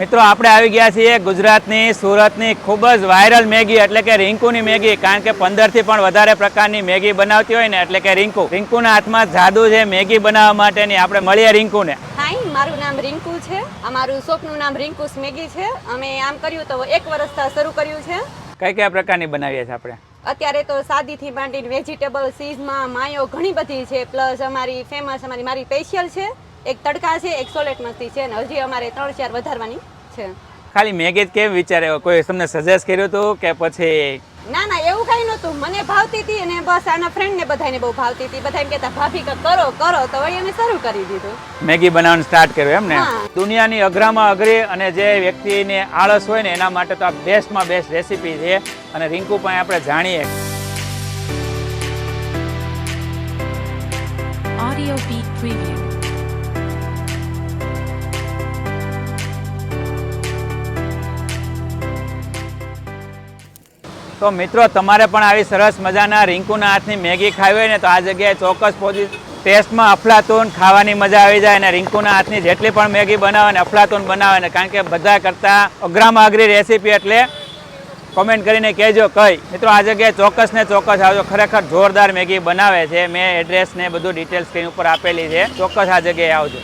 મિત્રો આપણે આવી ગયા છીએ ગુજરાતની સુરતની ખૂબ જ વાયરલ મેગી એટલે કે રિંકુની મેગી કારણ કે પંદરથી પણ વધારે પ્રકારની મેગી બનાવતી હોય ને એટલે કે રિંકુ. રિંકુના હાથમાં જાદુ છે મેગી બનાવવા માટેની. આપણે મળીએ રિંકુને. હાય મારું નામ રિંકુ છે. અમારું શોપનું નામ રિંકુસ મેગી છે. અમે આમ કર્યું તો એક વર્ષથી શરૂ કર્યું છે. કઈ કયા પ્રકારની બનાવીએ છીએ આપણે? અત્યારે તો સાદીથી માંડીને વેજીટેબલ સીઝમાં માયો ઘણી બધી છે. પ્લસ અમારી ફેમસ અમારી મારી સ્પેશિયલ છે. એક તડકા છે એક સોલેટ મસ્તી છે અને હજી અમારે ત્રણ ચાર વધારવાની છે. ખાલી મેગી જ કેમ વિચારે કોઈ તમને સજેસ્ટ કર્યું હતું કે પછી ના ના એવું કઈ નહોતું. મને ભાવતી હતી અને બસ આના ફ્રેન્ડને બધાને બહુ ભાવતી હતી. બધા એમ કહેતા ભાભી કે કરો કરો. તો વળી અમે શરૂ કરી દીધું. મેગી બનાવવાનું સ્ટાર્ટ કર્યું એમ ને? દુનિયાની અઘરામાં અઘરી અને જે વ્યક્તિને આળસ હોય ને એના માટે તો આ બેસ્ટમાં બેસ્ટ રેસીપી છે. અને રિંકુ પણ આપણે જાણીએ. Audio beat Preview. તો મિત્રો, તમારે પણ આવી સરસ મજાના રિંકુના હાથની મેગી ખાવી હોય ને, તો આ જગ્યાએ ચોક્કસ પહોંચી ટેસ્ટમાં અફલાતુન ખાવાની મજા આવી જાય અને રિંકુના હાથની જેટલી પણ મેગી બનાવે ને અફલાતુન બનાવે ને, કારણ કે બધા કરતાં અઘરામાં અઘરી રેસીપી એટલે કોમેન્ટ કરીને કહેજો કઈ. મિત્રો, આ જગ્યાએ ચોક્કસ ને ચોક્કસ આવજો. ખરેખર જોરદાર મેગી બનાવે છે. મેં એડ્રેસ ને બધું ડિટેલ્સ સ્ક્રીન ઉપર આપેલી છે. ચોક્કસ આ જગ્યાએ આવજો.